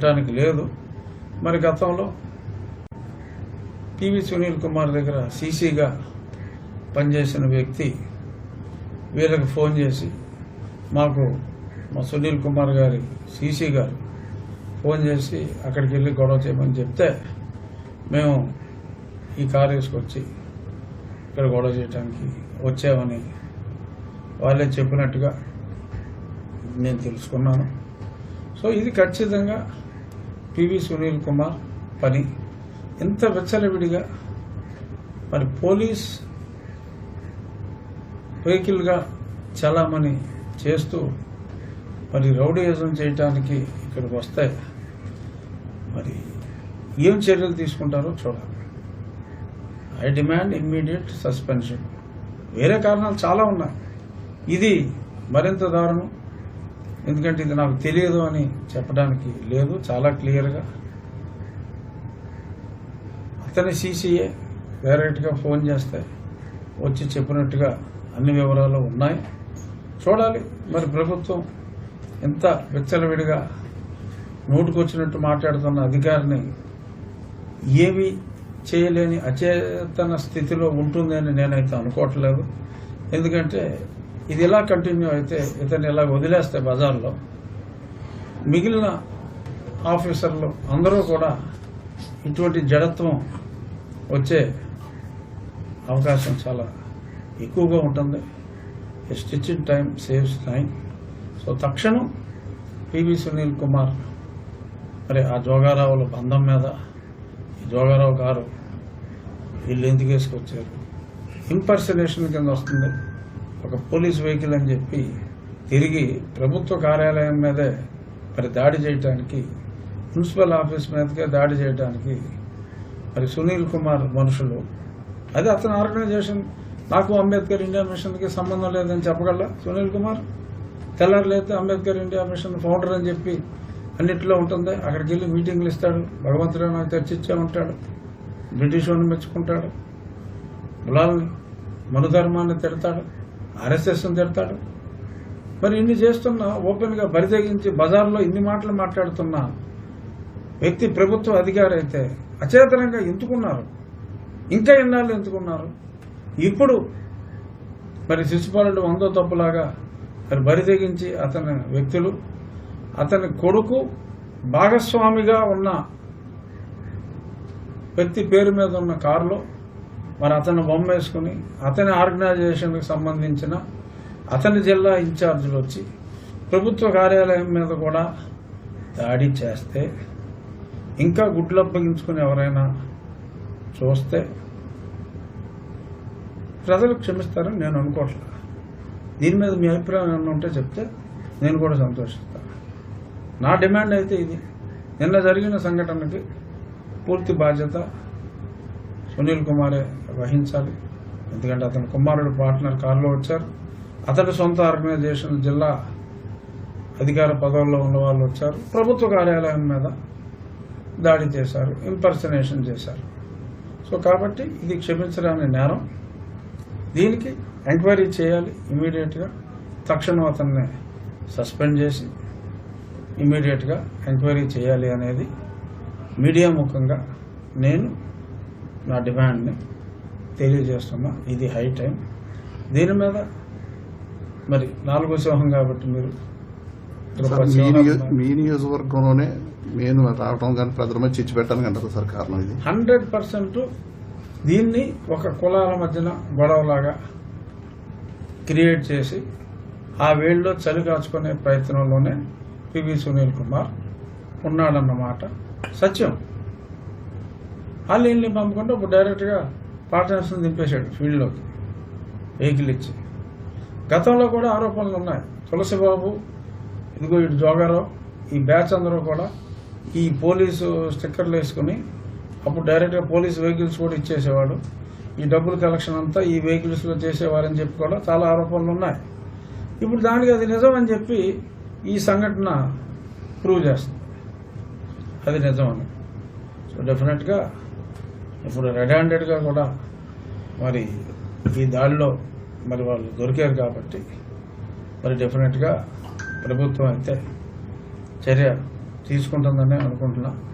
ఉండటానికి లేదు. మరి గతంలో పివి సునీల్ కుమార్ దగ్గర సీసీగా పనిచేసిన వ్యక్తి వీళ్ళకి ఫోన్ చేసి మాకు మా సునీల్ కుమార్ గారి సీసీ గారు ఫోన్ చేసి అక్కడికి వెళ్ళి గొడవ చేయమని చెప్తే మేము ఈ కారు వేసుకొచ్చి ఇక్కడ గొడవ చేయడానికి వచ్చామని వాళ్ళే చెప్పినట్టుగా నేను తెలుసుకున్నాను. సో ఇది ఖచ్చితంగా పివి సునీల్ కుమార్ పని. ఎంత వెచ్చలవిడిగా మరి పోలీస్ వెహికల్గా చలామణి చేస్తూ మరి రౌడీయజం చేయటానికి ఇక్కడికి వస్తే మరి ఏం చర్యలు తీసుకుంటారో చూడాలి. I demand immediate suspension. వేరే కారణాలు చాలా ఉన్నాయి. ఇది మరింత దారుణం. ఎందుకంటే ఇది నాకు తెలియదు అని చెప్పడానికి లేదు. చాలా క్లియర్గా అతని సీసీఏ డైరెక్ట్గా ఫోన్ చేస్తే వచ్చి చెప్పినట్టుగా అన్ని వివరాలు ఉన్నాయి. చూడాలి. మరి ప్రభుత్వం ఎంత విచ్చలవిడిగా నోటుకొచ్చినట్టు మాట్లాడుతున్న అధికారిని ఏమి చేయలేని అచేతన స్థితిలో ఉంటుందని నేనైతే అనుకోవట్లేదు. ఎందుకంటే ఇది ఇలా కంటిన్యూ అయితే ఇతన్ని ఇలా వదిలేస్తే బజార్లో మిగిలిన ఆఫీసర్లు అందరూ కూడా ఇటువంటి జడత్వం వచ్చే అవకాశం చాలా ఎక్కువగా ఉంటుంది. Stitching time saves time so తక్షణం పివి సునీల్ కుమార్ మరి ఆ జోగారావుల బంధం మీద ఈ జోగారావు గారు వీళ్ళు ఎందుకు వేసుకొచ్చారు? ఇంపర్సనేషన్ కింద వస్తుంది. ఒక పోలీస్ వెహికల్ అని చెప్పి తిరిగి ప్రభుత్వ కార్యాలయం మీదే మరి దాడి చేయడానికి మున్సిపల్ ఆఫీస్ మీదకే దాడి చేయడానికి మరి సునీల్ కుమార్ మనుషులు. అది అతని ఆర్గనైజేషన్. నాకు అంబేద్కర్ ఇండియా మిషన్కి సంబంధం లేదని చెప్పగల సునీల్ కుమార్? తెల్లారులైతే అంబేద్కర్ ఇండియా మిషన్ ఫౌండర్ అని చెప్పి అన్నిట్లో ఉంటుంది. అక్కడికి వెళ్ళి మీటింగ్లు ఇస్తాడు. భగవంతుడు నాకు చర్చించే ఉంటాడు. బ్రిటిష్ వాడిని మెచ్చుకుంటాడు. కులాలని మనుధర్మాన్ని తిడతాడు. ఆర్ఎస్ఎస్ని తిడతాడు మరి ఇన్ని చేస్తున్నా ఓపెన్గా బరిదగించి బజార్లో ఇన్ని మాటలు మాట్లాడుతున్న వ్యక్తి ప్రభుత్వ అధికారి అయితే అచేతనంగా ఎందుకున్నారు? ఇంకా ఎన్నాళ్ళు ఎందుకున్నారు? ఇప్పుడు మరి శిశుపాలుడు వందో తప్పులాగా మరి బరి తెగించి అతని వ్యక్తులు అతని కొడుకు భాగస్వామిగా ఉన్న వ్యక్తి పేరు మీద ఉన్న కారులో మరి అతను బొమ్మ వేసుకుని అతని ఆర్గనైజేషన్కి సంబంధించిన అతని జిల్లా ఇన్ఛార్జీలు వచ్చి ప్రభుత్వ కార్యాలయం మీద కూడా దాడి చేస్తే ఇంకా గుడ్లు అప్పగించుకుని ఎవరైనా చూస్తే ప్రజలు క్షమిస్తారని నేను అనుకోవట్లేదు దీని మీద మీ అభిప్రాయం ఏమన్నా ఉంటే చెప్తే నేను కూడా సంతోషిస్తాను నా డిమాండ్ అయితే ఇది. నిన్న జరిగిన సంఘటనకి పూర్తి బాధ్యత సునీల్ కుమారే వహించాలి. ఎందుకంటే అతని కుమారుడు పార్ట్నర్ కారులో వచ్చారు. అతడి సొంత ఆర్గనైజేషన్ జిల్లా అధికార పదవుల్లో ఉన్న వాళ్ళు వచ్చారు. ప్రభుత్వ కార్యాలయం మీద దాడి చేశారు ఇంపర్సనేషన్ చేశారు. సో కాబట్టి ఇది క్షమించడానికి నేరం. దీనికి ఎంక్వైరీ చేయాలి ఇమీడియట్గా. తక్షణం అతన్ని సస్పెండ్ చేసి ఇమీడియట్గా ఎంక్వైరీ చేయాలి అనేది మీడియా ముఖంగా నేను నా డిమాండ్ని తెలియజేస్తున్నా. ఇది హై టైం. దీని మీద మరి నాలుగో సింహం కాబట్టి మీరు మీ నియో- మీ నియోజకవర్గంలోనే నేను రావడం కానీ ప్రజల మీద చిచ్చు పెట్టడానికి అంటారు సార్ కారణం ఇది. హండ్రెడ్ పర్సెంట్ దీన్ని ఒక కులాల మధ్యన గొడవలాగా క్రియేట్ చేసి ఆ వేళ్ళలో చలి కాచుకునే ప్రయత్నంలోనే పివి సునీల్ కుమార్ ఉన్నాడన్నమాట. సత్యం. వాళ్ళు వీళ్ళని పంపుకుంటే ఇప్పుడు డైరెక్ట్గా పార్ట్నర్స్ని దింపేశాడు ఫీల్డ్లోకి వెహికల్ ఇచ్చి. గతంలో కూడా ఆరోపణలు ఉన్నాయి. తులసిబాబు ఇదిగో ఇటు జోగారావు ఈ బ్యాచ్ అందరూ కూడా ఈ పోలీసు స్టిక్కర్లు వేసుకుని అప్పుడు డైరెక్ట్గా పోలీస్ వెహికల్స్ కూడా ఇచ్చేసేవాడు. ఈ డబ్బులు కలెక్షన్ అంతా ఈ వెహికల్స్లో చేసేవారని చెప్పి కూడా చాలా ఆరోపణలు ఉన్నాయి. ఇప్పుడు దానికి అది నిజం అని చెప్పి ఈ సంఘటన ప్రూవ్ చేస్తుంది. అది నిజం అని. సో డెఫినెట్గా ఇప్పుడు రెడ్ హ్యాండెడ్గా కూడా మరి ఈ దాడిలో మరి వాళ్ళు దొరికారు కాబట్టి మరి డెఫినెట్గా ప్రభుత్వం అయితే చర్య తీసుకుంటుందని అనుకుంటున్నాను